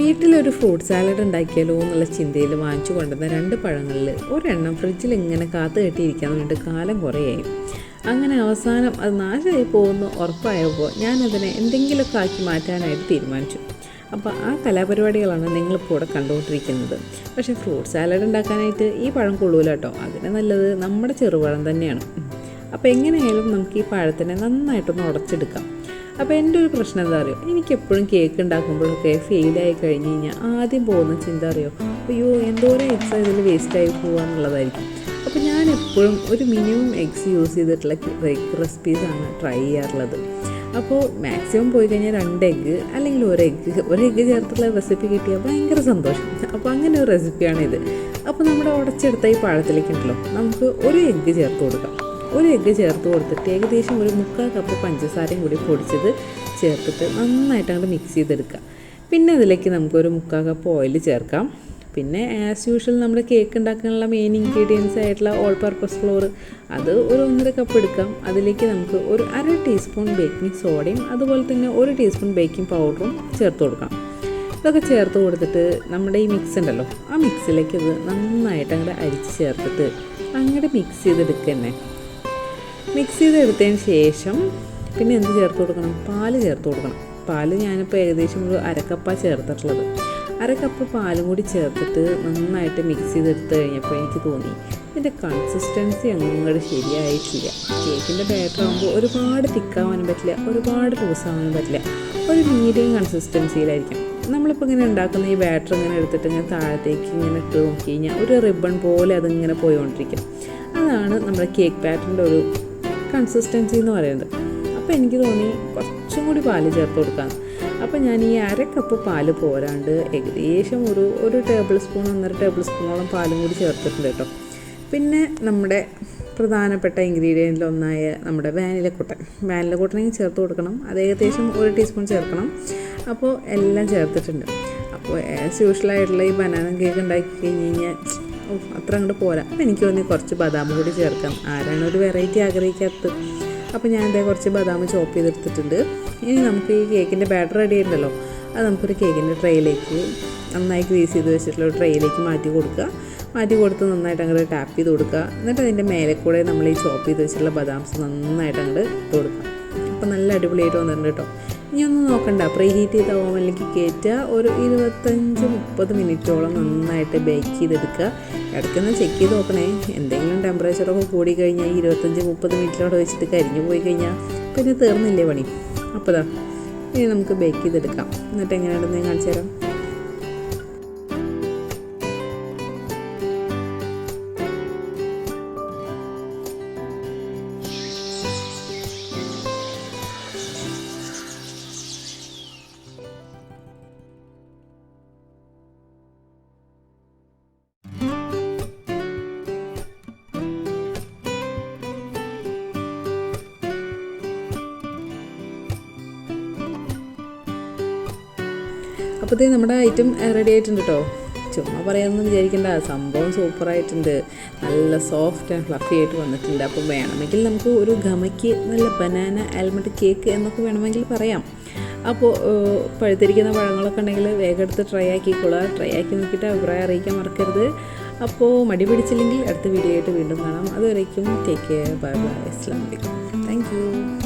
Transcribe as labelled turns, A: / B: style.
A: വീട്ടിലൊരു fruit salad ഉണ്ടാക്കിയാലോ എന്നുള്ള ചിന്തയിൽ വാങ്ങിച്ചു കൊണ്ടുവന്ന രണ്ട് പഴങ്ങളിൽ ഒരെണ്ണം ഫ്രിഡ്ജിൽ ഇങ്ങനെ കാത്തു കെട്ടിയിരിക്കാൻ വേണ്ടി കാലം കുറേയായി. അങ്ങനെ അവസാനം അത് നാശമായി പോകുന്നു ഉറപ്പായപ്പോൾ ഞാനതിനെ എന്തെങ്കിലുമൊക്കെ ആക്കി മാറ്റാനായിട്ട് തീരുമാനിച്ചു. അപ്പോൾ ആ കലാപരിപാടികളാണ് നിങ്ങളിപ്പോൾ ഇവിടെ കണ്ടുകൊണ്ടിരിക്കുന്നത്. പക്ഷേ ഫ്രൂട്ട് സാലഡ് ഉണ്ടാക്കാനായിട്ട് ഈ പഴം കൊള്ളൂല കേട്ടോ. അതിന് നല്ലത് നമ്മുടെ ചെറുപഴം തന്നെയാണ്. അപ്പോൾ എങ്ങനെയായാലും നമുക്ക് ഈ പഴത്തിനെ നന്നായിട്ടൊന്ന് ഉടച്ചെടുക്കാം. അപ്പോൾ എന്റെ ഒരു പ്രശ്നം എന്താ അറിയോ? എനിക്ക് എപ്പോഴും കേക്ക് ഉണ്ടാക്കുമ്പോഴൊക്കെ ഫെയിലായി കഴിഞ്ഞ് കഴിഞ്ഞാൽ ആദ്യം പോകുന്ന ചിന്ത അറിയോ? അയ്യോ എന്തോരം എക്സ് ഇതിൽ വേസ്റ്റായി പോകുക എന്നുള്ളതായിരിക്കും അപ്പോൾ ഞാൻ എപ്പോഴും ഒരു മിനിമം എഗ്സ് യൂസ് ചെയ്തിട്ടുള്ള റെസിപ്പീസാണ് ട്രൈ ചെയ്യാറുള്ളത്. അപ്പോൾ മാക്സിമം പോയി കഴിഞ്ഞാൽ രണ്ട് എഗ്ഗ് അല്ലെങ്കിൽ ഒരു എഗ്ഗ് ഒരു എഗ്ഗ് ചേർത്തുള്ള റെസിപ്പി കിട്ടിയാൽ ഭയങ്കര സന്തോഷം. അപ്പോൾ അങ്ങനെ ഒരു റെസിപ്പിയാണ് ഇത് അപ്പോൾ നമ്മുടെ ഉടച്ചെടുത്ത ഈ പഴത്തിലേക്ക് ഉണ്ടല്ലോ. നമുക്ക് ഒരു എഗ്ഗ് ചേർത്ത് കൊടുക്കാം. ഒരു എഗ്ഗ് ചേർത്ത് കൊടുത്തിട്ട് ഏകദേശം ഒരു മുക്കാൽ കപ്പ് പഞ്ചസാരയും കൂടി പൊടിച്ചത് ചേർത്തിട്ട് നന്നായിട്ട് അങ്ങോട്ട് മിക്സ് ചെയ്തെടുക്കുക പിന്നെ അതിലേക്ക് നമുക്കൊരു മുക്കാൽ കപ്പ് ഓയിൽ ചേർക്കാം. പിന്നെ ആസ് യൂഷ്വൽ നമ്മൾ കേക്ക് ഉണ്ടാക്കാനുള്ള മെയിൻ ഇൻഗ്രീഡിയൻസ് ആയിട്ടുള്ള ഓൾ പർപ്പസ് ഫ്ലോർ അത് ഒരു ഒന്നര കപ്പ് എടുക്കാം. അതിലേക്ക് നമുക്ക് ഒരു അര ടീസ്പൂൺ ബേക്കിംഗ് സോഡയും അതുപോലെ തന്നെ ഒരു ടീസ്പൂൺ ബേക്കിംഗ് പൗഡറും ചേർത്ത് കൊടുക്കാം. ഇതൊക്കെ ചേർത്ത് കൊടുത്തിട്ട് നമ്മുടെ ഈ മിക്സ് ഉണ്ടല്ലോ ആ മിക്സിലേക്ക് ഇത് നന്നായിട്ട് അങ്ങോട്ട് അരിച്ച് ചേർത്തിട്ട് അങ്ങോട്ട് മിക്സ് ചെയ്തെടുക്കുക തന്നെ. മിക്സ് ചെയ്തെടുത്തതിന് ശേഷം പിന്നെ എന്ത് ചേർത്ത് കൊടുക്കണം? പാൽ ചേർത്ത് കൊടുക്കണം. പാൽ ഞാനിപ്പോൾ ഏകദേശം ഒരു അരക്കപ്പാണ് ചേർത്തിട്ടുള്ളത്. അരക്കപ്പ് പാലും കൂടി ചേർത്തിട്ട് നന്നായിട്ട് മിക്സ് ചെയ്തെടുത്ത് കഴിഞ്ഞപ്പോൾ എനിക്ക് തോന്നി ഇതിന്റെ കൺസിസ്റ്റൻസി അങ്ങോട്ട് ശരിയായിട്ടില്ല. കേക്കിന്റെ ബാറ്റർ ആകുമ്പോൾ ഒരുപാട് തിക്കാവാനും പറ്റില്ല ഒരുപാട് ലൂസാവാനും പറ്റില്ല. ഒരു മീഡിയം കൺസിസ്റ്റൻസിയിലായിരിക്കും നമ്മളിപ്പോൾ ഇങ്ങനെ ഉണ്ടാക്കുന്ന ഈ ബാറ്റർ ഇങ്ങനെ എടുത്തിട്ട് ഇങ്ങനെ താഴത്തേക്ക് ഇങ്ങനെ ഇട്ട് നോക്കി കഴിഞ്ഞാൽ ഒരു റിബൺ പോലെ അതിങ്ങനെ പോയിക്കൊണ്ടിരിക്കും അതാണ് നമ്മുടെ കേക്ക് ബാറ്ററിന്റെ ഒരു കൺസിസ്റ്റൻസി എന്ന് പറയുന്നത്. അപ്പോൾ എനിക്ക് തോന്നി കുറച്ചും കൂടി പാൽ ചേർത്ത് കൊടുക്കാം. അപ്പോൾ ഞാൻ ഈ അര കപ്പ് പാൽ പോരാണ്ട് ഏകദേശം ഒരു ഒരു ടേബിൾ സ്പൂൺ ഒന്നര ടേബിൾ സ്പൂണോളം പാലും കൂടി ചേർത്തിട്ടുണ്ട് കേട്ടോ. പിന്നെ നമ്മുടെ പ്രധാനപ്പെട്ട ഇൻഗ്രീഡിയന്റിൽ ഒന്നായ നമ്മുടെ വാനിലക്കൂട്ടൻ. വാനിലക്കുട്ടനെങ്കിൽ ചേർത്ത് കൊടുക്കണം. അത് ഏകദേശം ഒരു ടീസ്പൂൺ ചേർക്കണം. അപ്പോൾ എല്ലാം ചേർത്തിട്ടുണ്ട്. അപ്പോൾ ആസ് യൂഷ്വലായിട്ടുള്ള ഈ ബനാന കേക്ക് ഉണ്ടാക്കി കഴിഞ്ഞ് കഴിഞ്ഞാൽ അത്ര അങ്ങോട്ട് പോരാ. അപ്പോൾ എനിക്ക് തോന്നി കുറച്ച് ബദാം കൂടി ചേർക്കാം. ആരാണ് ഒരു വെറൈറ്റി ആഗ്രഹിക്കാത്തത്? അപ്പോൾ ഞാൻ ഇതേ കുറച്ച് ബദാം ചോപ്പ് ചെയ്തെടുത്തിട്ടുണ്ട്. ഇനി നമുക്ക് ഈ കേക്കിന്റെ ബാറ്റർ റെഡി ആയിട്ടുണ്ടല്ലോ. അത് നമുക്കൊരു കേക്കിന്റെ ട്രേയിലേക്ക് നന്നായി ഗ്രീസ് ചെയ്ത് വെച്ചിട്ടുള്ള ഒരു ട്രേയിലേക്ക് മാറ്റി കൊടുക്കുക. മാറ്റി കൊടുത്ത് നന്നായിട്ട് അങ്ങോട്ട് ടാപ്പ് ചെയ്ത് കൊടുക്കുക. എന്നിട്ട് അതിന്റെ മേലെ കൂടെ നമ്മൾ ഈ ചോപ്പ് ചെയ്ത് വെച്ചിട്ടുള്ള ബദാംസ് നന്നായിട്ട് അങ്ങോട്ട് ഇട്ട് കൊടുക്കുക. അപ്പോൾ നല്ല അടിപൊളിയായിട്ട് വന്നിട്ടുണ്ട് കേട്ടോ. ഇനി നോക്കണ്ട. പ്രീ ഹീറ്റ് ചെയ്ത ഓവനിലേക്ക് കയറ്റുക ഒരു ഇരുപത്തഞ്ച് മുപ്പത് മിനിറ്റോളം നന്നായിട്ട് ബേക്ക് ചെയ്തെടുക്കുക. ഇടയ്ക്കൊന്ന് ചെക്ക് ചെയ്ത് നോക്കണേ. എന്തെങ്കിലും ടെമ്പറേച്ചറൊക്കെ കൂടി കഴിഞ്ഞാൽ ഈ ഇരുപത്തഞ്ച് മുപ്പത് മിനിറ്റിലോടെ വെച്ചിട്ട് കരിഞ്ഞു പോയി കഴിഞ്ഞാൽ പിന്നെ തീർന്നില്ലേ പണി? അപ്പോൾ ഇനി നമുക്ക് ബേക്ക് ചെയ്തെടുക്കാം. എന്നിട്ട് എങ്ങനെയാണെന്ന് ഞാൻ കാണിച്ചു തരാം. അപ്പോൾ ഇത് നമ്മുടെ ഐറ്റം റെഡി ആയിട്ടുണ്ട് കേട്ടോ ചുമ്മാ പറയാമെന്ന് വിചാരിക്കേണ്ട. സംഭവം സൂപ്പറായിട്ടുണ്ട് നല്ല സോഫ്റ്റ് ആൻഡ് ഫ്ലഫി ആയിട്ട് വന്നിട്ടുണ്ട്. അപ്പോൾ വേണമെങ്കിൽ നമുക്ക് ഒരു ഗമയ്ക്ക് നല്ല ബനാന ആൽമണ്ട് കേക്ക് എന്നൊക്കെ വേണമെങ്കിൽ പറയാം. അപ്പോൾ പഴുത്തിരിക്കുന്ന പഴങ്ങളൊക്കെ ഉണ്ടെങ്കിൽ വേഗം എടുത്ത് ട്രൈ ആക്കിക്കൊള്ളുക ട്രൈ ആക്കി നോക്കിയിട്ട് അഭിപ്രായം അറിയിക്കാൻ മറക്കരുത്. അപ്പോൾ മടി പിടിച്ചില്ലെങ്കിൽ അടുത്ത വീഡിയോ ആയിട്ട് വീണ്ടും കാണാം. അതുവരേക്കും ടേക്ക് കെയർ ബൈ ബൈ അസ്ലാം വലൈക്കും